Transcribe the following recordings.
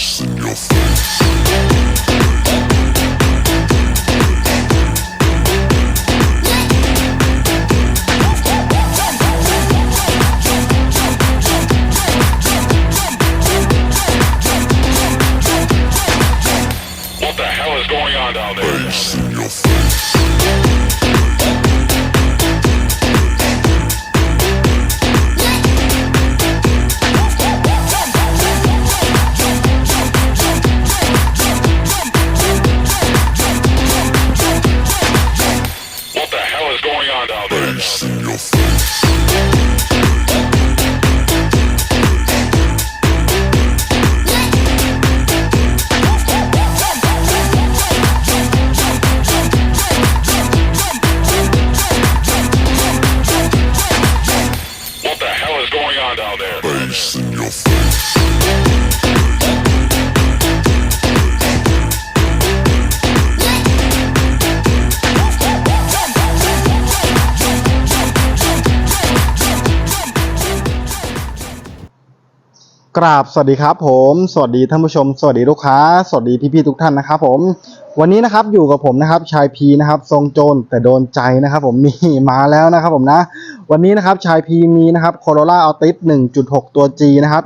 Bass in your face. ราบสวัสดีครับผม สวัสดีท่านผู้ชม สวัสดีลูกค้า สวัสดีพี่ๆทุกท่านนะครับผมวันนี้นะครับอยู่กับผมนะครับชายพีนะครับทรงโจรแต่โดนใจนะครับผมนี่มาแล้วนะครับผมนะ วันนี้นะครับชายพีมีนะครับ Corolla Altis 1.6 ตัว G นะครับ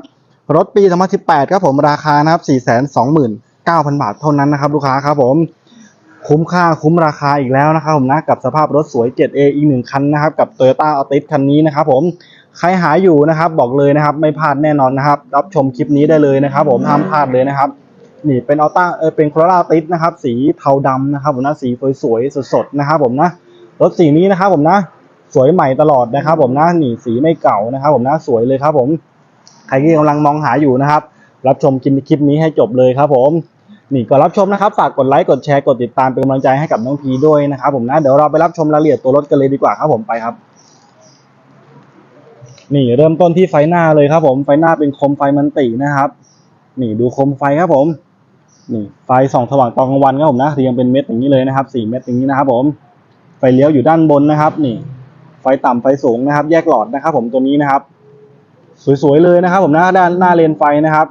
รถปี 2018ครับผมราคานะครับ 429,000 บาทเท่านั้นนะครับ ลูกค้าครับผมคุ้มค่าคุ้มราคาอีกแล้วนะครับผมนะกับสภาพรถสวย 7A อีกหนึ่งคันนะครับกับ Toyota Altis คันนี้นะครับผม ใครหาอยู่นะครับ บอกเลยนะครับ ไม่พลาดแน่นอนนะครับ รับชมคลิปนี้ได้เลยนะครับ ผมห้ามพลาดเลยนะครับ นี่เป็นอัลต้าเออเป็น Corolla Altis นะครับ สีเทาดำนะครับผมนะสีสวยๆสดๆนะครับ ผมนะรถสีนี้นะครับ ผมนะ สวยใหม่ตลอดนะครับ ผมนะนี่สีไม่เก่านะครับ ผมนะสวยเลยครับ ผมใครที่กำลังมองหาอยู่นะครับ รับชมคลิปคลิปนี้ให้จบเลยครับ ผมนี่ก่อนรับชมนะครับฝากกดไลค์กดแชร์กดติดตามเป็นกำลังใจให้กับน้องพีด้วยนะครับ ผมนะเดี๋ยวเราไปรับชมรายละเอียดตัวรถกันเลยดีกว่าครับผมไปครับ นี่เริ่มต้นที่ไฟหน้าเลยครับ ผมไฟหน้าเป็นโคมไฟมันตินะครับ นี่ดูโคมไฟครับผม นี่ไฟส่องสว่างตอนกลางวันครับผมนะเรียงเป็นเม็ดอย่างนี้เลยนะครับสี่เม็ดอย่างนี้นะครับ ผม ไฟเลี้ยวอยู่ด้านบนนะครับ นี่ ไฟต่ำไฟสูงนะครับ แยกหลอดนะครับ ผมตัวนี้นะครับ สวยๆเลยนะครับ ผมนะด้านหน้าเลนไฟนะครับ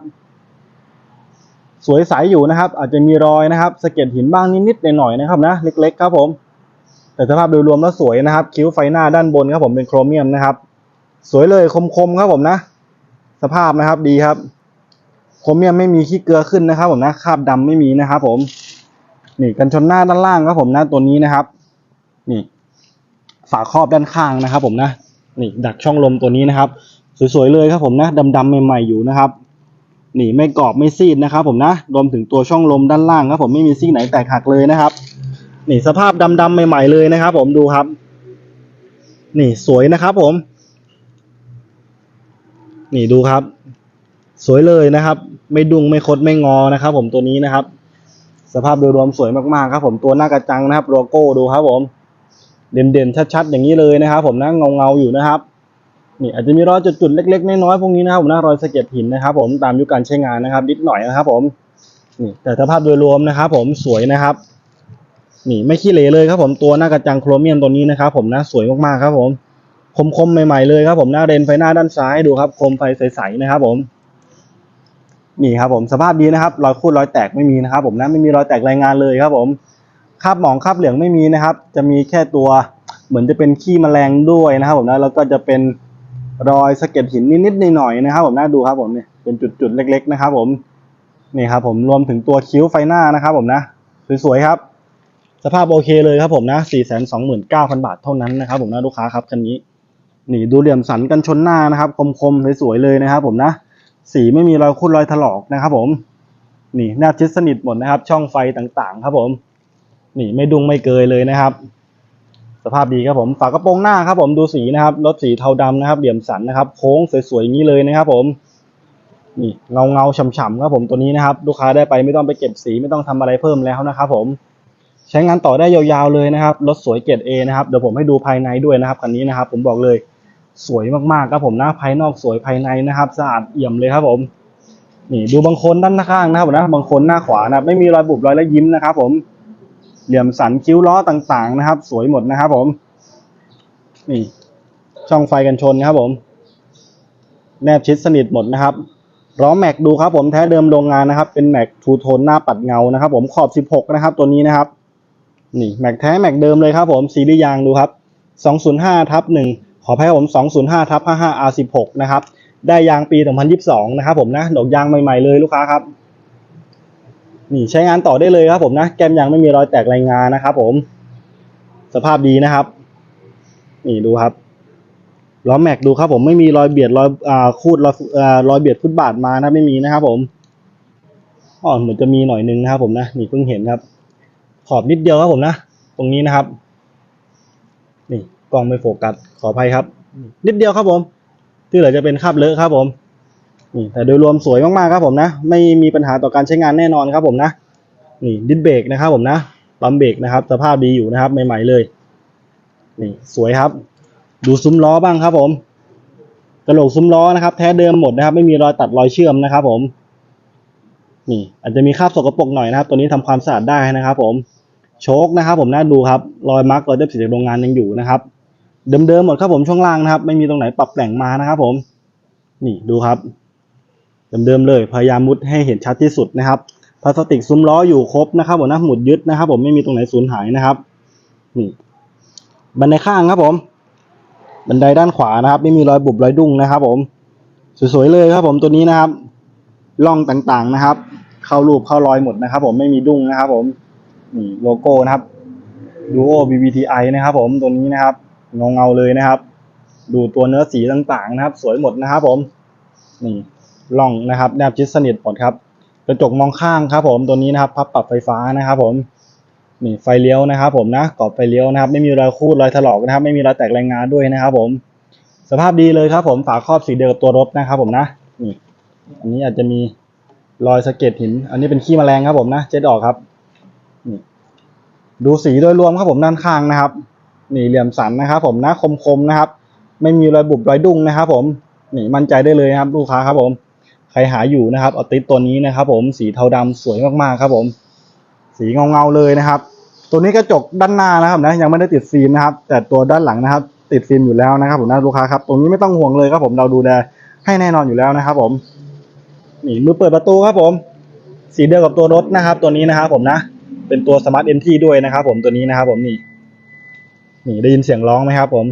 สวยใสอยู่นะครับ อาจจะมีรอยนะครับสะเก็ดหินบ้างนิดๆหน่อยๆนะครับนะเล็ก ๆ ครับผม แต่สภาพโดยรวมแล้วสวยนะครับ คิ้วไฟหน้าด้านบนครับ ผมเป็นโครเมียมนะครับ สวยเลยคมๆครับผมนะ สภาพนะครับดีครับโครเมียมไม่มีขี้เกลือขึ้นนะครับ ผมนะคราบดำไม่มีนะครับ ผม นี่กันชนหน้าด้านล่างครับผมนะตัวนี้นะครับ นี่ ฝาครอบด้านข้างนะครับ ผมนะนี่ ดักช่องลมตัวนี้นะครับ สวยๆเลยครับผมนะดำๆใหม่ๆอยู่นะครับนี่ไม่กรอบไม่ซีดนะครับ ผมนะรวมถึงตัวช่องลมด้านล่างครับ ผมไม่มีซี่ไหนแตกหักเลยนะครับ นี่สภาพดำๆใหม่ ๆเลยนะครับ ผมดูครับ นี่สวยนะครับ ผม นี่ดูครับ สวยเลยนะครับ ไม่ดุงไม่คดไม่งอนะครับ ผมตัวนี้นะครับ สภาพโดยรวมสวยมากๆครับ ผมตัวหน้ากระจังนะครับโลโก้ดูครับ ผม เด่นๆชัดๆอย่างนี้เลยนะครับ ผมนะเงาๆอยู่นะครับนี่อาจจะมีรอยจุดๆเล็กๆน้อยๆพวกนี้นะครับผมนะรอยสะเก็ดหินนะครับ ผมตามยุคการใช้งานนะครับนิดหน่อยนะครับ ผมนี่แต่สภาพโดยรวมนะครับ ผมสวยนะครับนี่ไม่ขี้เหร่เลยครับ ผมตัวหน้ากระจังโครเมียมตัวนี้นะครับ ผมนะสวยมากๆครับ ผม คมๆใหม่ๆเลยครับผมหน้าเรนไฟหน้าด้านซ้ายดูครับคมไฟใสๆนะครับผมนี่ครับผมสภาพดีนะครับรอยคูดรอยแตกไม่มีนะครับ ผมนะไม่มีรอยแตกรายงานเลยครับผมคราบหมองคราบเหลืองไม่มีนะครับ จะมีแค่ตัวเหมือนจะเป็นขี้แมลงด้วยนะครับ ผมนะแล้วก็จะเป็นรอยสะเก็ดหินนิดๆหน่อยๆนะครับ ผมนะดูครับผมเนี่ยเป็นจุดๆเล็ก ๆ นะครับ ผมนี่ครับ ผมรวมถึงตัวคิ้วไฟหน้านะครับ ผมนะสวยๆครับ สภาพโอเคเลยครับผมนะ429,000 บาทเท่านั้นนะครับ ผมนะลูกค้าครับคันนี้ นี่ดูเหลี่ยมสันกันชนหน้านะครับ คมๆสวยๆเลยนะครับ ผมนะ สีไม่มีรอยคุดรอยถลอกนะครับ ผม นี่แนบชิดสนิทหมดนะครับ ช่องไฟต่างๆ ครับผม นี่ไม่ดุงไม่เกยเลยนะครับ สภาพดีครับผม ฝากระโปรงหน้าครับ ผมดูสีนะครับรถสีเทาดำนะครับ เหลี่ยมสันนะครับ โค้งสวยๆอย่างนี้เลยนะครับ ผม นี่เงาเงาฉ่ำๆครับผมตัวนี้นะครับ ลูกค้าได้ไปไม่ต้องไปเก็บสีไม่ต้องทำอะไรเพิ่มแล้วนะครับ ผมใช้งานต่อได้ยาวๆเลยนะครับ รถสวยเกรดเอนะครับ เดี๋ยวผมให้ดูภายในด้วยนะครับคันนี้นะครับ ผมบอกเลย สวยมากๆครับผมนะภายนอกสวยภายในนะครับ สะอาดเอี่ยมเลยครับผมนี่ดูบางคนด้านข้างนะครับผมนะบางคนหน้าขวานะไม่มีรอยบุบรอยและยิ้มนะครับผมเหลี่ยมสันคิ้วล้อต่างๆนะครับ สวยหมดนะครับผมนี่ช่องไฟกันชนนะครับผม แนบชิดสนิทหมดนะครับล้อแม็กดูครับผมแท้เดิมโรงงานนะครับ เป็นแม็กทูโทนหน้าปัดเงานะครับ ผมขอบ 16 นะครับ ตัวนี้นะครับ นี่แม็กแท้แม็กเดิมเลยครับผมซีรีส์ยางดูครับ 205ทับ1 ขออภัยครับผม 205ทับ55 R16 นะครับ ได้ยางปี 2022 นะครับผมนะดอกยางใหม่ๆเลยลูกค้าครับ นี่ใช้งานต่อได้เลยครับผมนะ แก้มยางไม่มีรอยแตกรายงานนะครับผม สภาพดีนะครับ นี่ดูครับล้อแม็กดูครับผมไม่มีรอยเบียดรอยอ่าคูดรอยอ่ารอยเบียดฟุตบาทมานะไม่มีนะครับผมอ๋อเหมือนจะมีหน่อยนึงนะครับผมนะนี่เพิ่งเห็นครับ ขอบนิดเดียวครับผมนะ ตรงนี้นะครับ กล้องไม่โฟกัสขออภัยครับ นิดเดียวครับผม ที่เหลือจะเป็นคราบเลอะครับผมนี่แต่โดยรวมสวยมากๆครับผมนะ ไม่มีปัญหาต่อการใช้งานแน่นอนครับผมนะ นี่ดิสเบรกนะครับผมนะปั๊มเบรกนะครับ สภาพดีอยู่นะครับ ใหม่ ๆเลย นี่สวยครับ ดูซุ้มล้อบ้างครับผมกระโหลกซุ้มล้อนะครับแท้เดิมหมดนะครับ ไม่มีรอยตัดรอยเชื่อมนะครับผมนี่อาจจะมีคราบสกปรกหน่อยนะครับ ตัวนี้ทำความสะอาดได้นะครับ ผม โชคนะครับ ผมน่าดูครับ รอยมาร์กรอยเจ็บสีจากโรงงานยังอยู่นะครับ เดิมๆหมดครับผมช่วงล่างนะครับ ไม่มีตรงไหนปรับแต่งมานะครับ ผม นี่ดูครับ เดิมๆเลย พยายามมุดให้เห็นชัดที่สุดนะครับพลาสติกซุ้มล้ออยู่ครบนะครับผมนะหมุดยึดนะครับ ผมไม่มีตรงไหนสูญหายนะครับ นี่ บันไดข้างครับผม บันไดด้านขวานะครับ ไม่มีรอยบุบรอยดุ้งนะครับ ผม สวยๆเลยครับ ผมตัวนี้นะครับร่องต่างๆนะครับ เข้ารูปเข้ารอยหมดนะครับ ผมไม่มีดุ้งนะครับ ผมนี่โลโก้นะครับ Duo BBTI นะครับ ผมตัวนี้นะครับ เงาเงาเลยนะครับ ดูตัวเนื้อสีต่างๆนะครับ สวยหมดนะครับผมนี่ร่องนะครับแนบชิดสนิทหมดครับกระจกมองข้างครับ ผมตัวนี้นะครับพับปรับไฟฟ้านะครับ ผมนี่ไฟเลี้ยวนะครับ ผมนะกรอบไฟเลี้ยวนะครับ ไม่มีรอยคูดรอยถลอกนะครับ ไม่มีรอยแตกแรายงานด้วยนะครับ ผม สภาพดีเลยครับ ผมฝาครอบสีเดียวกับตัวรถนะครับ ผมนะนี่อันนี้อาจจะมีรอยสะเก็ดหิน อันนี้เป็นขี้แมลงครับ ผมนะเจ็ดออกครับนี่ดูสีโดยรวมครับผมด้านข้างนะครับ นี่เหลี่ยมสันนะครับผมนะคมๆนะครับ ไม่มีรอยบุบรอยดุ้งนะครับ ผมนี่มั่นใจได้เลยนะครับ ลูกค้าครับผม ใครหาอยู่นะครับเอาติดตัวนี้นะครับ ผมสีเทาดำสวยมากๆครับ ผม สีเงาเงาๆเลยนะครับ ตัวนี้กระจกด้านหน้านะครับนะยังไม่ได้ติดฟิล์มนะครับ แต่ตัวด้านหลังนะครับ ติดฟิล์มอยู่แล้วนะครับ ผมนะลูกค้าครับตรงนี้ไม่ต้องห่วงเลยครับ ผมเราดูแลให้แน่นอนอยู่แล้วนะครับ ผม นี่มือเปิดประตูครับ ผม สีเดียวกับตัวรถนะครับ ตัวนี้นะครับ ผมนะเป็นตัวสมาร์ทเอ็นทีด้วยนะครับ ผมตัวนี้นะครับ ผมนี่ นี่ได้ยินเสียงร้องไหมครับ ผม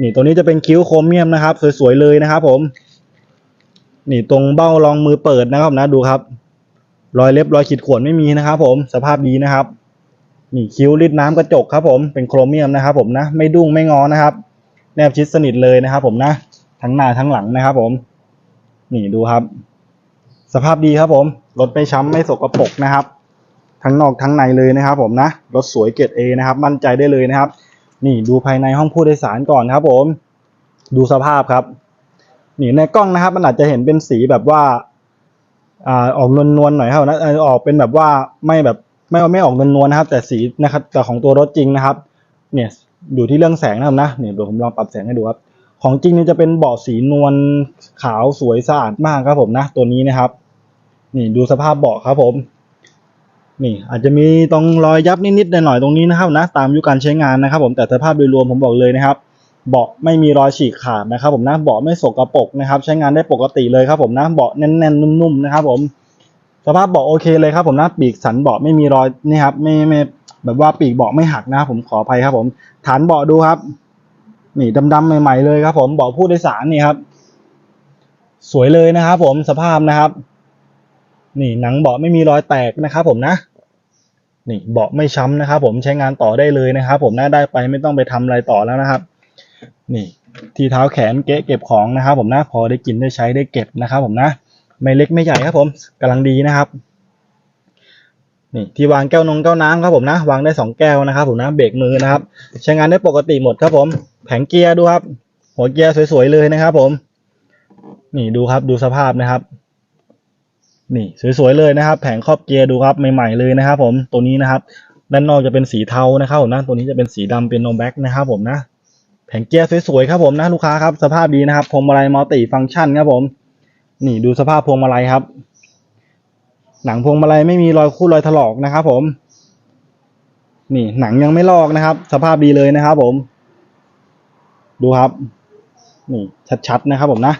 นี่ตัวนี้จะเป็นคิ้วโครเมียมนะครับ สวยๆเลยนะครับ ผม นี่ตรงเบ้ารองมือเปิดนะครับนะดูครับ รอยเล็บรอยขีดข่วนไม่มีนะครับ ผมสภาพดีนะครับ นี่คิ้วริดน้ำกระจกครับ ผมเป็นโครเมียมนะครับ ผมนะไม่ดุ้งไม่งอนะครับ แนบชิดสนิทเลยนะครับ ผมนะทั้งหน้าทั้งหลังนะครับ ผม นี่ดูครับ สภาพดีครับ ผมรถไม่ช้ำไม่สกปรกนะครับ ทั้งนอกทั้งในเลยนะครับ ผมนะรถสวยเกรดเอนะครับ มั่นใจได้เลยนะครับ นี่ดูภายในห้องผู้โดยสารก่อนครับ ผม ดูสภาพครับ นี่ในกล้องนะครับ มันอาจจะเห็นเป็นสีแบบว่าอ่าออกนวลนวลๆหน่อยครับนะอออกเป็นแบบว่าไม่แบบไม่ไม่ออกนวลนวลๆนะครับ แต่สีนะครับแต่ของตัวรถจริงนะครับ เนี่ยอยู่ที่เรื่องแสงนะครับนะเนี่ยเดี๋ยวผมลองปรับแสงให้ดูครับ ของจริงนี่จะเป็นเบาะสีนวลขาวสวยสะอาดมากครับผมนะ ตัวนี้นะครับ นี่ดูสภาพเบาะครับผม นี่อาจจะมีตรงรอยยับนิดๆหน่อยๆตรงนี้นะครับนะตามยุคการใช้งานนะครับ ผมแต่สภาพโดยรวมผมบอกเลยนะครับ เบาะไม่มีรอยฉีกขาดนะครับ ผมนะเบาะไม่สกรปรกนะครับ ใช้งานได้ปกติเลยครับ ผมนะเบาะแน่นๆนุ่มๆนะครับ ผม สภาพเบาะโอเคเลยครับ ผมนะปีกสันเบาะไม่มีรอยนี่ครับไม่ไม่แบบว่าปีกเบาะไม่หักนะครับผมขออภัยครับ ผม ฐานเบาะดูครับ นี่ดำๆใหม่ ๆเลยครับ ผมเบาะผู้โดยสารนี่ครับ สวยเลยนะครับ ผมสภาพนะครับ นี่หนังเบาะไม่มีรอยแตกนะครับ ผมนะ นี่เบาะไม่ช้ำนะครับ ผมใช้งานต่อได้เลยนะครับ ผมนะได้ไปไม่ต้องไปทำอะไรต่อแล้วนะครับ นี่ที่เท้าแขนเกะเก็บของนะครับ ผมนะพอได้กินได้ใช้ได้เก็บนะครับ ผมนะไม่เล็กไม่ใหญ่ครับ ผมกำลังดีนะครับนี่ที่วางแก้วนงแก้วน้ำครับผมนะวางได้สองแก้วนะครับ ผมนะเบรกมือนะครับ ใช้งานได้ปกติหมดครับ ผมแผงเกียร์ดูครับ หัวเกียร์สวยๆเลยนะครับ ผม นี่ดูครับดูสภาพนะครับ นี่สวยๆเลยนะครับ แผงครอบเกียร์ดูครับใหม่ๆเลยนะครับ ผมตัวนี้นะครับ ด้านนอกจะเป็นสีเทานะครับผมนะตัวนี้จะเป็นสีดำเป็นโนแบ็กนะครับผมนะแผงเกียร์สวยๆครับผมนะลูกค้าครับสภาพดีนะครับพวงมาลัยมัลติฟังก์ชันครับผม นี่ดูสภาพพวงมาลัยครับ หนังพวงมาลัยไม่มีรอยคูดรอยถลอกนะครับ ผม นี่หนังยังไม่ลอกนะครับ สภาพดีเลยนะครับ ผม ดูครับ นี่ชัดๆนะครับ ผมนะ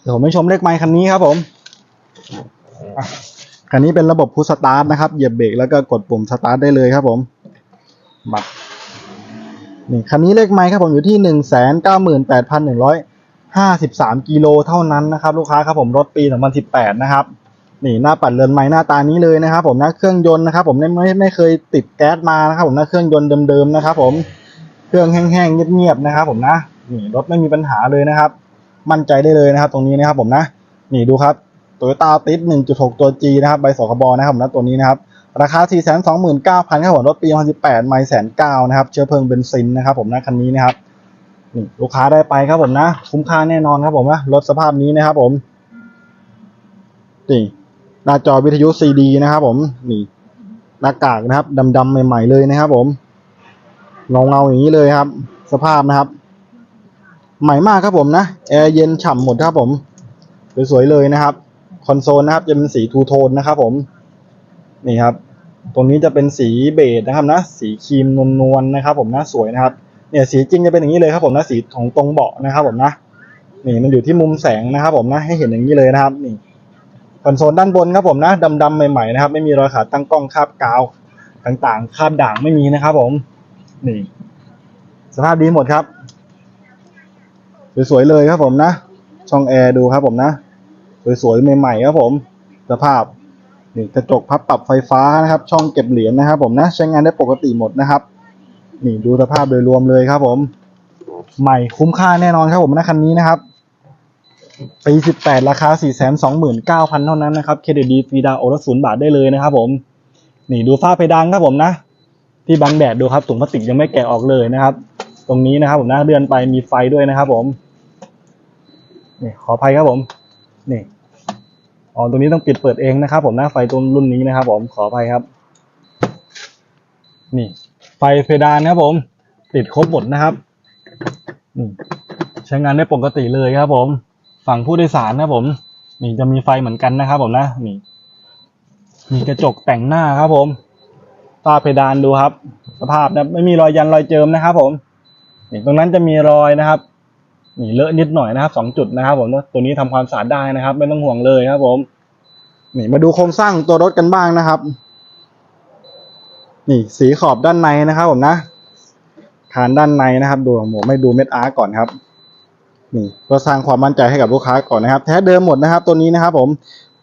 เดี๋ยวผมไปชมเลขไมค์คันนี้ครับผม คันนี้เป็นระบบพุชสตาร์ทนะครับ เหยียบเบรกแล้วก็กดปุ่มสตาร์ทได้เลยครับผมมานี่คันนี้เลขไมค์ครับผมอยู่ที่หนึ่งแสนเก้าหมื่นแปดพันหนึ่งร้อยห้าสิบสามกิโลเท่านั้นนะครับ ลูกค้าครับผมรถปีสองพันสิบแปดนะครับนี่หน้าปัดเรือนไม้หน้าตานี้เลยนะครับ ผมนะเครื่องยนต์นะครับผมไม่ไม่ไม่เคยติดแก๊สมานะครับผมนะเครื่องยนต์เดิมๆนะครับผมเครื่องแห้งๆเงียบๆนะครับ ผมนะนี่รถไม่มีปัญหาเลยนะครับ มั่นใจได้เลยนะครับ ตรงนี้นะครับผมนะ นี่ดูครับ โตโยต้าติด1.6 ตัว G นะครับ ใบสคบนะครับผมนะตัวนี้นะครับ ราคา 429,000ครับผมรถปี 2018 ไม่แสนเก้านะครับ เชื้อเพลิงเบนซินนะครับผมนะคันนี้นะครับนี่ลูกค้าได้ไปครับผมนะ คุ้มค่าแน่นอนครับผมนะ รถสภาพนี้นะครับผมนี่หน้าจอวิทยุ CD นะครับผมนี่หน้ากากนะครับดำๆใหม่ ๆเลยนะครับผมเงาเงาๆอย่างนี้เลยครับ สภาพนะครับ ใหม่มากครับผมนะแอร์เย็นฉ่ำหมดครับผมสวยๆเลยนะครับ คอนโซลนะครับ จะเป็นสีทูโทนนะครับผม นี่ครับ ตรงนี้จะเป็นสีเบจนะครับนะ สีครีมนวลๆนะครับผมนะสวยนะครับ เนี่ยสีจริงจะเป็นอย่างนี้เลยครับผมนะสีของตรงเบาะนะครับผมนะ นี่มันอยู่ที่มุมแสงนะครับผมนะให้เห็นอย่างนี้เลยนะครับ นี่คอนโซลด้านบนครับผมนะดำๆใหม่ๆนะครับ ไม่มีรอยขาตั้งกล้องคาบกาวต่างๆคาบด่างไม่มีนะครับ ผม นี่ สภาพดีหมดครับสวยๆเลยครับผมนะ ช่องแอร์ดูครับผมนะ สวยๆใหม่ๆครับผม สภาพนี่กระจกพับปรับไฟฟ้านะครับ ช่องเก็บเหรียญนะครับ ผมนะใช้งานได้ปกติหมดนะครับ นี่ดูสภาพโดยรวมเลยครับ ผม ใหม่คุ้มค่าแน่นอนครับผมนะคันนี้นะครับปี18 ราคา 429,000 เท่านั้นนะครับ เครดิตดีฟรีดาวโอละศูนย์บาทได้เลยนะครับผม นี่ดูฝ้าเพดานครับผมนะ ที่บังแดดดูครับถุงพลาสติกยังไม่แกะออกเลยนะครับ ตรงนี้นะครับผมนะเลื่อนไปมีไฟด้วยนะครับผม นี่ขออภัยครับผม นี่ อ๋อตรงนี้ต้องปิดเปิดเองนะครับ ผมนะไฟตัวรุ่นนี้นะครับ ผมขออภัยครับ นี่ ไฟเพดานนะครับ ผม ติดครบหมดนะครับนี่ใช้งานได้ปกติเลยครับ ผม ฝั่งผู้โดยสารนะครับผม นี่จะมีไฟเหมือนกันนะครับ ผมนะนี่ มีกระจกแต่งหน้าครับ ผมฝ้าเพดานดูครับ สภาพนะไม่มีรอยยันรอยเจิมนะครับ ผมนี่ตรงนั้นจะมีรอยนะครับ นี่เลอะนิดหน่อยนะครับสองจุดนะครับผมตัวนี้ทำความสะอาดได้นะครับ ไม่ต้องห่วงเลยครับ ผมนี่มาดูโครงสร้างตัวรถกันบ้างนะครับ นี่สีขอบด้านในนะครับ ผมนะคานด้านในนะครับ ดูผมไม่ดูเม็ดอาร์ก่อนครับ นี่ก็สร้างความมั่นใจให้กับลูกค้าก่อนนะครับ แท้เดิมหมดนะครับ ตัวนี้นะครับ ผม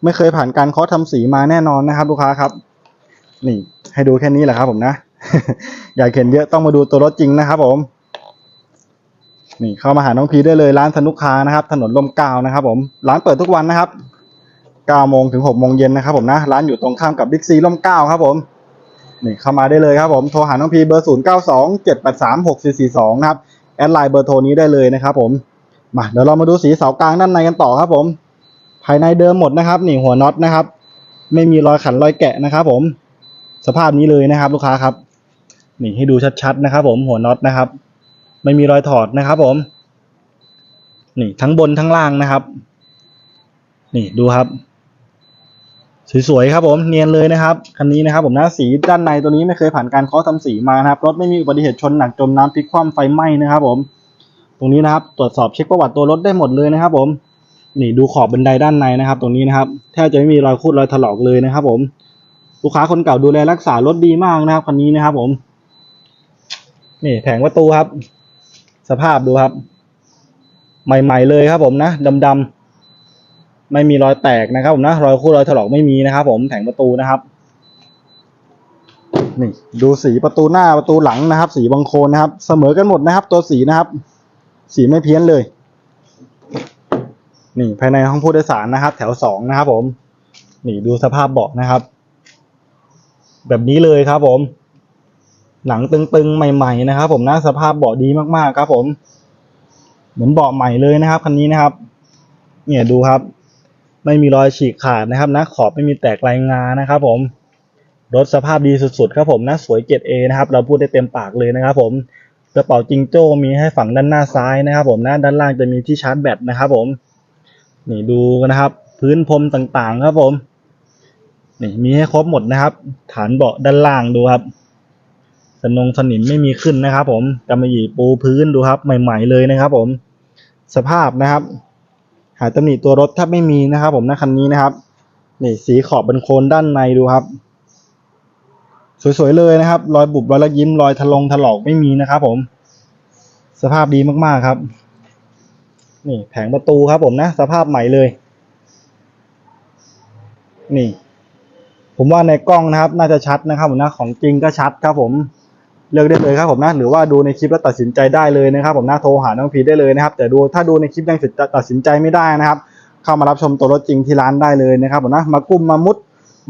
ไม่เคยผ่านการเคาะทำสีมาแน่นอนนะครับ ลูกค้าครับ นี่ ให้ดูแค่นี้แหละครับ ผมนะ อยากเห็นเยอะต้องมาดูตัวรถจริงนะครับ ผม นี่เข้ามาหาน้องพีได้เลยร้านสนุกคานะครับ ถนนลมกาวนะครับ ผมร้านเปิดทุกวันนะครับ9โมงถึง6โมงเย็นนะครับผมนะร้านอยู่ตรงข้ามกับบิ๊กซีลมเก้าวครับผมนี่เข้ามาได้เลยครับผมโทรหาน้องพีเบอร์ 0 9 2 7 8 3 6 4 4 2 นะครับแอดไลน์เบอร์โทรนี้ได้เลยนะครับผมมาเดี๋ยวเรามาดูสีเสากลางด้านในกันต่อครับผม ภายในเดิมหมดนะครับนี่หัวน็อตนะครับ ไม่มีรอยขันรอยแกะนะครับผม สภาพนี้เลยนะครับ ลูกค้าครับ นี่ให้ดูชัดๆนะครับ ผมหัวน็อตนะครับ ไม่มีรอยถอดนะครับผม นี่ทั้งบนทั้งล่างนะครับ นี่ดูครับ สวยๆครับผมเนียนเลยนะครับคันนี้นะครับ ผมนะสีด้านในตัวนี้ไม่เคยผ่านการเคาะทำสีมานะครับรถไม่มีอุบัติเหตุชนหนักจมน้ำพลิกคว่ำไฟไหม้นะครับ ผม ตรงนี้นะครับ ตรวจสอบเช็คประวัติตัวรถได้หมดเลยนะครับ ผม นี่ดูขอบบันไดด้านในนะครับ ตรงนี้นะครับแทบจะไม่มีรอยคูดรอยถลอกเลยนะครับ ผมลูกค้าคนเก่าดูแลรักษารถดีมากนะครับคันนี้นะครับ ผม นี่แผงประตูครับ สภาพดูครับ ใหม่ ๆ เลยครับ ผมนะดำๆไม่มีรอยแตกนะครับ ผมนะรอยคูดรอยถลอกไม่มีนะครับ ผมแผงประตูนะครับนี่ดูสีประตูหน้าประตูหลังนะครับ สีบางโคนนะครับ เสมอกันหมดนะครับ ตัวสีนะครับ สีไม่เพี้ยนเลย นี่ภายในห้องผู้โดยสารนะครับ แถวสองนะครับ ผม นี่ดูสภาพเบาะนะครับ แบบนี้เลยครับผม หนังตึงๆใหม่ๆนะครับ ผมนะสภาพเบาะดีมากๆครับ ผม เหมือนเบาะใหม่เลยนะครับคันนี้นะครับ เนี่ยดูครับ ไม่มีรอยฉีกขาดนะครับนะขอบไม่มีแตกลายงานะครับ ผมรถสภาพดีสุดๆครับผมนะสวยเกรดเอนะครับ เราพูดได้เต็มปากเลยนะครับ ผมกระเป๋าจิงโจ้มีให้ฝั่งด้านหน้าซ้ายนะครับ ผมนะด้านล่างจะมีที่ชาร์จแบตนะครับ ผม นี่ดูกันนะครับ พื้นพรมต่างๆ ครับผม นี่มีให้ครบหมดนะครับ ฐานเบาะด้านล่างดูครับ สนงสนิมไม่มีขึ้นนะครับ ผมกำมะหยี่ปูพื้นดูครับ ใหม่ ๆ เลยนะครับ ผมสภาพนะครับ หาตำหนิตัวรถถ้าไม่มีนะครับ ผมนะคันนี้นะครับนี่สีขอบเป็นโคนด้านในดูครับ สวยๆเลยนะครับ รอยบุบรอยละยิ้มรอยถลงถลอกไม่มีนะครับ ผม สภาพดีมากๆครับ นี่แผงประตูครับ ผมนะสภาพใหม่เลย นี่ ผมว่าในกล้องนะครับ น่าจะชัดนะครับผมนะของจริงก็ชัดครับผม เลือกได้เลยครับผมนะ หรือว่าดูในคลิปแล้วตัดสินใจได้เลยนะครับ ผมนะโทรหาน้องพีได้เลยนะครับ แต่ดูถ้าดูในคลิปยังตัดสินใจไม่ได้นะครับ เข้ามารับชมตัวรถจริงที่ร้านได้เลยนะครับผมนะมากุ้มมามุด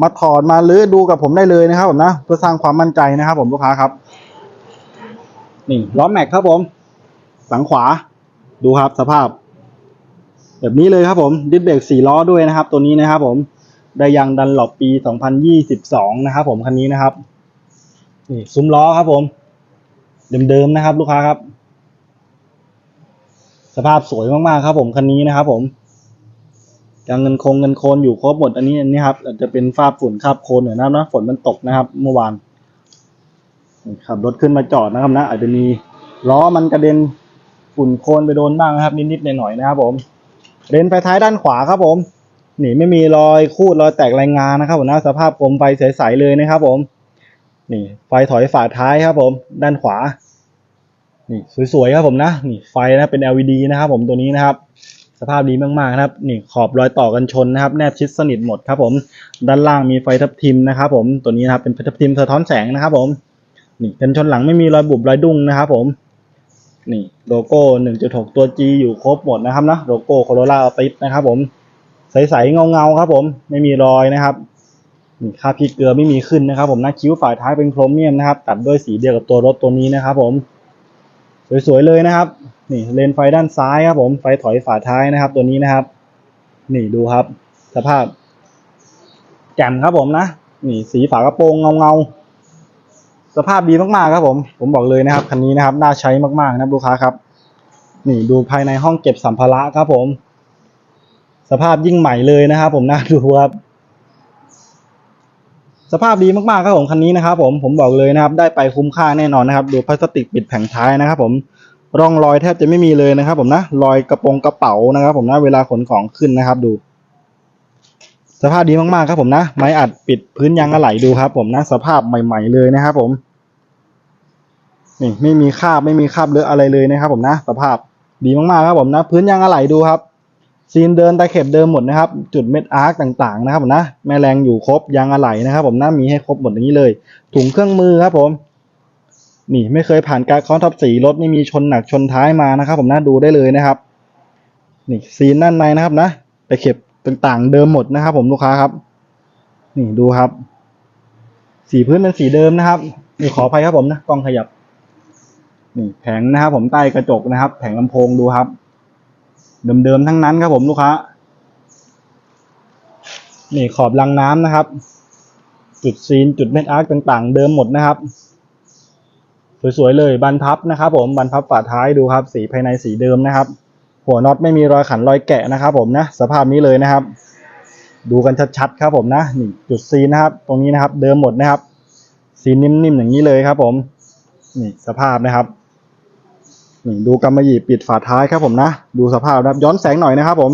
มาถอดมาลื้อดูกับผมได้เลยนะครับผมนะเพื่อสร้างความมั่นใจนะครับ ผมลูกค้าครับนี่ล้อแม็กครับผมหลังขวาดูครับสภาพ แบบนี้เลยครับผมดิสเบรกสี่ล้อด้วยนะครับ ตัวนี้นะครับ ผมได้ยางดันหลบปี 2022 นะครับผมคันนี้นะครับ นี่ซุ้มล้อครับผม เดิมๆนะครับ ลูกค้าครับ สภาพสวยมากๆครับ ผมคันนี้นะครับ ผมยางเงินคงเงินโคนอยู่ครบหมดอันนี้อันนี้ครับอาจจะเป็นฝ้าฝุ่นคาบโคลนหน่อยนะครับนะฝนมันตกนะครับ เมื่อวานนี่ขับรถขึ้นมาจอดนะครับนะอาจจะมีล้อมันกระเด็นฝุ่นโคลนไปโดนบ้างนะครับ นิดๆหน่อยๆนะครับ ผมเลนไฟท้ายด้านขวาครับผมนี่ไม่มีรอยคูดรอยแตกรายงานนะครับผมนะสภาพกลมไฟใสๆเลยนะครับ ผม นี่ไฟถอยฝาท้ายครับผมด้านขวา นี่สวยๆครับผมนะนี่ไฟนะเป็น LED นะครับผมตัวนี้นะครับ สภาพดีมากๆนะครับ นี่ขอบรอยต่อกันชนนะครับ แนบชิดสนิทหมดครับผมด้านล่างมีไฟทับทิมนะครับผมตัวนี้นะครับเป็นไฟทับทิมสะท้อนแสงนะครับผมนี่กันชนหลังไม่มีรอยบุบรอยดุ้งนะครับผมนี่โลโก้ 1.6 ตัว G อยู่ครบหมดนะครับนะโลโก้โคโรล่าติสนะครับผมใสๆเงาๆครับผมไม่มีรอยนะครับ ค่าพริกเกลือไม่มีขึ้นนะครับ ผมนะคิ้วฝ่ายท้ายเป็นโครเมียมนะครับ ตัดด้วยสีเดียวกับตัวรถตัวนี้นะครับ ผม สวยๆเลยนะครับ นี่เลนไฟด้านซ้ายครับ ผมไฟถอยฝาท้ายนะครับ ตัวนี้นะครับ นี่ดูครับ สภาพ แจ่มครับผมนะนี่สีฝากระโปรงเงาๆสภาพดีมากๆครับผม ผมบอกเลยนะครับคันนี้นะครับน่าใช้มากๆนะลูกค้าครับ นี่ดูภายในห้องเก็บสัมภาระครับผม สภาพยิ่งใหม่เลยนะครับ ผมนะดูครับ สภาพดีมากๆครับผมคันนี้นะครับผมผมบอกเลยนะครับ ได้ไปคุ้มค่าแน่นอนนะครับ ดูพลาสติกปิดแผงท้ายนะครับ ผมร่องรอยแทบจะไม่มีเลยนะครับ ผมนะรอยกระโปรงกระเป๋านะครับ ผมนะเวลาขนของขึ้นนะครับ ดู สภาพดีมากๆครับผมนะ ไม้อัดปิดพื้นยางอะไหล่ดูครับ ผมนะ สภาพใหม่ ๆเลยนะครับ ผมนี่ไม่มีคราบไม่มีคราบเลอะอะไรเลยนะครับ ผมนะ สภาพดีมากๆครับผมนะ พื้นยางอะไหล่ดูครับ ซีนเดินตะเข็บเดิมหมดนะครับ จุดเม็ดอาร์คต่างๆนะครับผมนะแม่แรงอยู่ครบยางอะไหล่นะครับ ผมนะมีให้ครบหมดอย่างนี้เลย ถุงเครื่องมือครับผมนี่ไม่เคยผ่านการคาะทับสีรถไม่มีชนหนักชนท้ายมานะครับ ผมนะดูได้เลยนะครับ นี่ซีนด้านในนะครับนะตะเข็บต่างๆเดิมหมดนะครับ ผมลูกค้าครับ นี่ดูครับ สีพื้นเป็นสีเดิมนะครับนี่ขออภัยครับผมนะกล้องขยับนี่แผงนะครับ ผมใต้กระจกนะครับ แผงลำโพงดูครับ เดิมๆทั้งนั้นครับผมลูกค้า นี่ขอบรางน้ำนะครับ จุดซีนจุดเม็ดอาร์คต่างๆ เดิมหมดนะครับ สวยๆเลยบันพับนะครับ ผมบันพับฝาท้ายดูครับ สีภายในสีเดิมนะครับ หัวน็อตไม่มีรอยขันรอยแกะนะครับ ผมนะสภาพนี้เลยนะครับ ดูกันชัดๆครับผมนะนี่จุดซีนนะครับ ตรงนี้นะครับ เดิมหมดนะครับซีนนิ่มๆอย่างนี้เลยครับ ผม นี่สภาพนะครับ นี่ดูกำมะหยี่ปิดฝาท้ายครับผมนะ ดูสภาพนะครับย้อนแสงหน่อยนะครับผม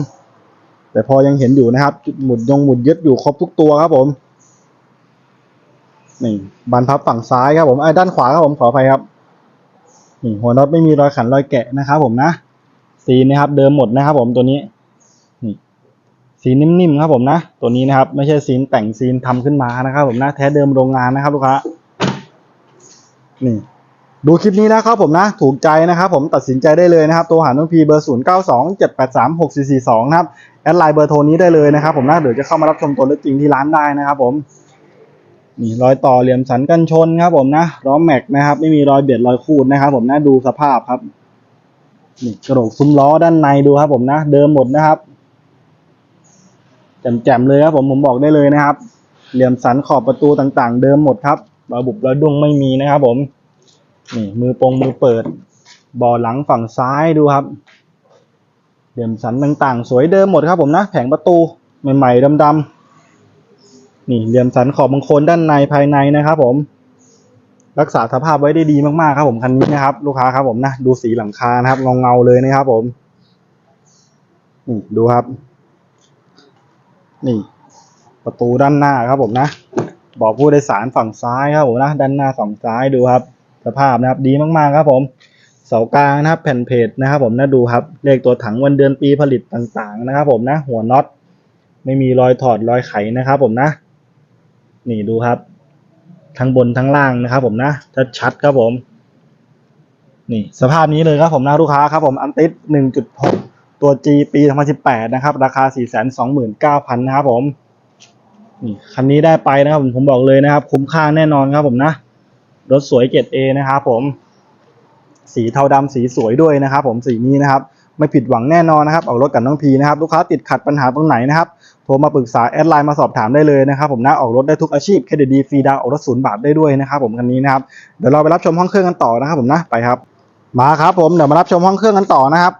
แต่พอยังเห็นอยู่นะครับจุดหมุดยงหมุดยึดอยู่ครบทุกตัวครับผมนี่บานพับฝั่งซ้ายครับผมไอ้ด้านขวาครับผมขออภัยครับนี่หัวน็อตไม่มีรอยขันรอยแกะนะครับผมนะสีนะครับ เดิมหมดนะครับผมตัวนี้นี่สีนิ่มๆครับผมนะ ตัวนี้นะครับ ไม่ใช่ซีแต่งซีนทำขึ้นมานะครับ ผมนะแท้เดิมโรงงานนะครับ ลูกค้านี่ ดูคลิปนี้นะครับผมนะถูกใจนะครับผมตัดสินใจได้เลยนะครับตัวหาน้องพีเบอร์ 0 9 2 7 8 3 6 4 4 2 นะครับแอดไลน์เบอร์โทรนี้ได้เลยนะครับผมนะเดี๋ยวจะเข้ามารับชมตัวรถจริงที่ร้านได้นะครับผมนี่รอยต่อเหลี่ยมสันกันชนครับผมนะล้อแม็กนะครับไม่มีรอยเบียดรอยคูดนะครับผมนะดูสภาพครับนี่กระโหลกซุ้มล้อด้านในดูครับผมนะ เดิมหมดนะครับแจ่มๆเลยครับผมผมบอกได้เลยนะครับ เหลี่ยมสันขอบประตูต่างๆ เดิมหมดครับรอยบุบรอยดุ้งไม่มีนะครับผม นี่มือปงมือเปิดบาะหลังฝั่งซ้ายดูครับเหลี่ยมสันต่างๆ สวยเดิมหมดครับผมนะแผงประตูใหม่ๆดำๆนี่เหลี่ยมสันขอบบางโคนด้านในภายในนะครับผม รักษาสภาพไว้ได้ดีมากๆครับผมคันนี้นะครับ ลูกค้าครับผมนะดูสีหลังคานะครับเงาๆเลยนะครับผมนี่ดูครับ นี่ ประตูด้านหน้าครับผมนะบอกผู้โดยสารฝั่งซ้ายครับผมนะด้านหน้าฝั่งซ้ายดูครับ สภาพนะครับดีมากๆครับผมเสากลางนะครับ แผ่นเพจนะครับ ผมนะดูครับเลขตัวถังวันเดือนปีผลิตต่างๆนะครับ ผมนะ หัวน็อตไม่มีรอยถอดรอยไขนะครับ ผมนะ นี่ดูครับ ทั้งบนทั้งล่างนะครับ ผมนะชัดๆครับผม นี่สภาพนี้เลยครับผมนะลูกค้าครับผมอันติส1.6 ตัว G ปี 2018 นะครับ ราคา 429,000 นะครับผมนี่คันนี้ได้ไปนะครับผมผมบอกเลยนะครับ คุ้มค่าแน่นอนครับผมนะ รถสวยเกรด A นะครับผม สีเทาดำสีสวยด้วยนะครับ ผมสีนี้นะครับ ไม่ผิดหวังแน่นอนนะครับออกรถกับน้องพีนะครับลูกค้าติดขัดปัญหาตรงไหนนะครับโทรมาปรึกษาแอดไลน์มาสอบถามได้เลยนะครับผมนะออกรถได้ทุกอาชีพเครดิตดีฟรีดาวออกรถศูนย์บาทได้ด้วยนะครับผมคันนี้นะครับเดี๋ยวเราไปรับชมห้องเครื่องกันต่อนะครับผมนะไปครับ มาครับผมเดี๋ยวมารับชมห้องเครื่องกันต่อนะครับ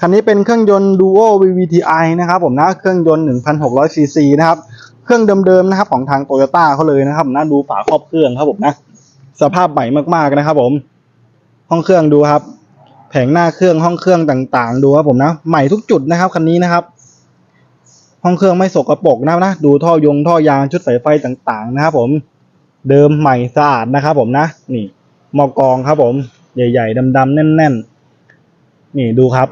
คันนี้เป็นเครื่องยนต์ Duo VVTi นะครับผมนะเครื่องยนต์ 1,600 cc นะครับเครื่องเดิมๆนะครับของทางโตโยต้าเขาเลยนะครับนะดูฝาครอบเครื่องครับผมนะ สภาพใหม่มากๆนะครับ ผม ห้องเครื่องดูครับ แผงหน้าเครื่องห้องเครื่องต่างๆ ดูครับผมนะใหม่ทุกจุดนะครับคันนี้นะครับ ห้องเครื่องไม่สกรปรกนะนะดูท่อยงท่อยางชุดสายไฟต่างๆ นะครับผม เดิมใหม่สะอาดนะครับ ผมนะนี่หมอกองครับ ผม ใหญ่ ๆดำๆแน่น ๆ นี่ดูครับ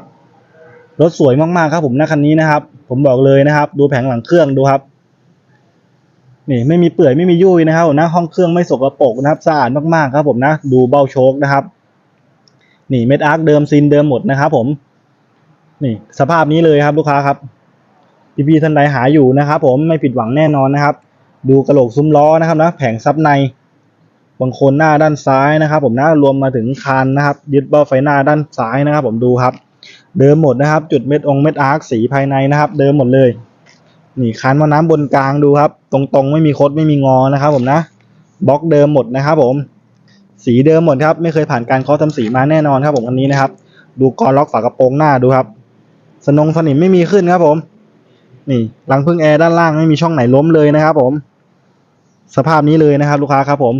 รถสวยมากๆครับ ผมนะคันนี้นะครับ ผมบอกเลยนะครับ ดูแผงหลังเครื่องดูครับ นี่ไม่มีเปื่อยไม่มียุ่ยนะครับนะห้องเครื่องไม่สกรปรกนะครับสะอาดมากๆครับผมนะดูเบ้าโชคนะครับ นี่เม็ดอาร์คเดิมซีนเดิมหมดนะครับผม นี่สภาพนี้เลยครับลูกค้าครับพี่พี่ๆท่านใดหาอยู่นะครับผมไม่ผิดหวังแน่นอนนะครับ ดูกระโหลกซุ้มล้อนะครับนะแผงซับในบางคนหน้าด้านซ้ายนะครับ ผมนะรวมมาถึงคานนะครับ ยึดเบ้าไฟหน้าด้านซ้ายนะครับ ผมดูครับ เดิมหมดนะครับ จุดเม็ดองเม็ดอาร์คสีภายในนะครับ เดิมหมดเลย นี่คานมาน้ำบนกลางดูครับ ตรงๆ ไม่มีคดไม่มีงอนะครับ ผมนะบล็อกเดิมหมดนะครับ ผม สีเดิมหมดครับ ไม่เคยผ่านการเคาะทำสีมาแน่นอนครับ ผมอันนี้นะครับ ดูกรล็อกฝากระโปรงหน้าดูครับ สนงสนิมไม่มีขึ้นครับ ผม นี่รังพึ่งแอร์ด้านล่างไม่มีช่องไหนล้มเลยนะครับ ผม สภาพนี้เลยนะครับ ลูกค้าครับผม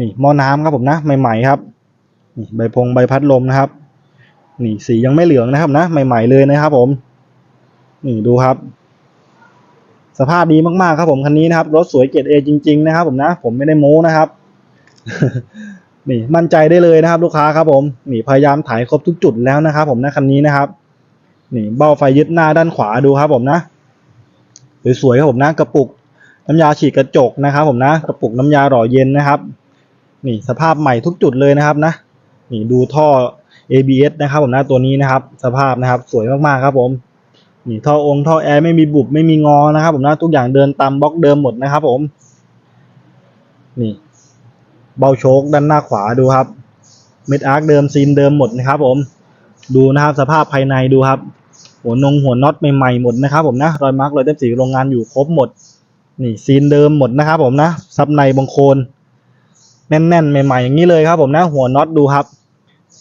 นี่หม้อน้ำครับผมนะ ใหม่ ๆ ครับนี่ใบพงใบพัดลมนะครับ นี่สียังไม่เหลืองนะครับนะ ใหม่ ๆเลยนะครับ ผม นี่ดูครับ สภาพดีมากๆครับผมคันนี้นะครับ รถสวยเกรดเอจริง ๆ นะครับ ผมนะ ผมไม่ได้โม้นะครับ นี่มั่นใจได้เลยนะครับ ลูกค้าครับผมนี่พยายามถ่ายครบทุกจุดแล้วนะครับ ผมนะคันนี้นะครับ นี่เบ้าไฟยึดหน้าด้านขวาดูครับ ผมนะสวยๆครับผมนะกระปุกน้ำยาฉีดกระจกนะครับ ผมนะกระปุกน้ำยาหล่อเย็นนะครับ นี่สภาพใหม่ทุกจุดเลยนะครับนะนี่ดูท่อ ABS นะครับ ผมนะตัวนี้นะครับ สภาพนะครับ สวยมากๆครับผม นี่ท่อองค์ท่อแอร์ไม่มีบุบไม่มีงอนะครับ ผมนะทุกอย่างเดินตามบล็อกเดิมหมดนะครับ ผม นี่ เบาโชคด้านหน้าขวาดูครับเม็ดอาร์คเดิมซีนเดิมหมดนะครับ ผม ดูนะครับสภาพภายในดูครับ หัวนงหัวน็อตใหม่ๆหมดนะครับ ผมนะรอยมาร์กรอยเต็มสีโรงงานอยู่ครบหมด นี่ซีนเดิมหมดนะครับ ผมนะซับในบางโคนแน่นๆ ใหม่ ๆ อย่างนี้เลยครับ ผมนะหัวน็อตดูครับ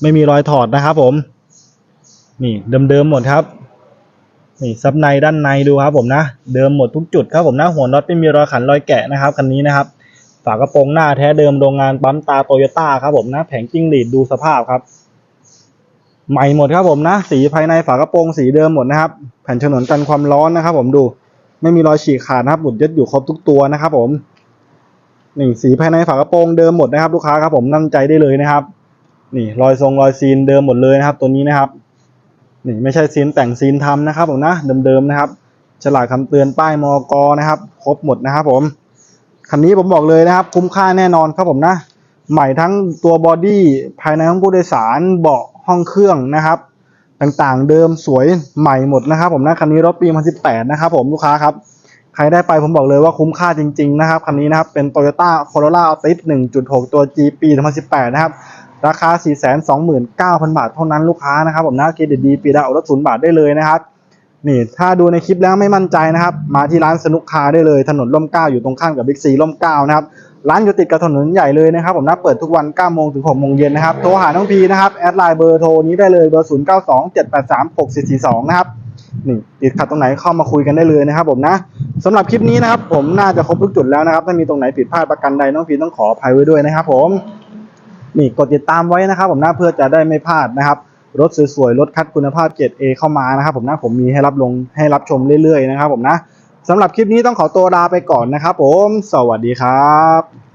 ไม่มีรอยถอดนะครับ ผม นี่เดิมๆหมดครับ นี่ซับในด้านในดูครับผมนะ เดิมหมดทุกจุดครับผมนะ หัวน็อตไม่มีรอยขันรอยแกะนะครับคันนี้นะครับ ฝากระโปรงหน้าแท้เดิมโรงงานปั๊มตาโตโยต้าครับผมนะ แผงจิ้งหรีดดูสภาพครับ ใหม่หมดครับผมนะ สีภายในฝากระโปรงสีเดิมหมดนะครับ แผ่นฉนวนกันความร้อนนะครับ ผมดู ไม่มีรอยฉีกขาดนะครับหมุดยึดอยู่ครบทุกตัวนะครับ ผมนี่สีภายในฝากระโปรงเดิมหมดนะครับ ลูกค้าครับผมนั่นใจได้เลยนะครับ นี่รอยทรงรอยซีนเดิมหมดเลยนะครับ ตัวนี้นะครับ นี่ไม่ใช่ซีนแต่งซีนทำนะครับผมนะเดิมๆนะครับ ฉลากคำเตือนป้ายมอกนะครับครบหมดนะครับผมคันนี้ผมบอกเลยนะครับ คุ้มค่าแน่นอนครับผมนะ ใหม่ทั้งตัวบอดี้ภายในห้องผู้โดยสารเบาะห้องเครื่องนะครับ ต่างๆเดิมสวยใหม่หมดนะครับผมนะคันนี้รถปี 2018 นะครับผมลูกค้าครับ ใครได้ไปผมบอกเลยว่าคุ้มค่าจริง ๆ นะครับคันนี้นะครับเป็น Toyota Corolla Altis 1.6 ตัว G ปี 2018 นะครับ ราคา 429,000 บาทเท่านั้นลูกค้านะครับผมนะเครดิตดีปีดาวน์รถศูนย์บาทได้เลยนะครับนี่ถ้าดูในคลิปแล้วไม่มั่นใจนะครับ มาที่ร้านสนุกคาได้เลย ถนนร่มเก้าอยู่ตรงข้ามกับบิ๊กซีร่มเก้านะครับร้านอยู่ติดกับถนนใหญ่เลยนะครับ ผมนะเปิดทุกวัน9โมงถึง6โมงเย็นนะครับโทรหาน้องพีนะครับแอดไลน์เบอร์โทรนี้ได้เลยเบอร์ 0 9 2 7 8 3 6 4 4 2 นะครับนี่ติดขัดตรงไหนเข้ามาคุยกันได้เลยนะครับ ผมนะสำหรับคลิปนี้นะครับ ผมน่าจะครบทุกจุดแล้วนะครับถ้ามีตรงไหนผิดพลาดประกันใดน้องพีต้องขออภัยไว้ด้วยนะครับ ผม นี่กดติดตามไว้นะครับ ผมนะเพื่อจะได้ไม่พลาดนะครับ รถสวยๆรถคัดคุณภาพเกรด A เข้ามานะครับ ผมนะผมมีให้รับลงให้รับชมเรื่อยๆนะครับ ผมนะสำหรับคลิปนี้ต้องขอตัวลาไปก่อนนะครับ ผม สวัสดีครับ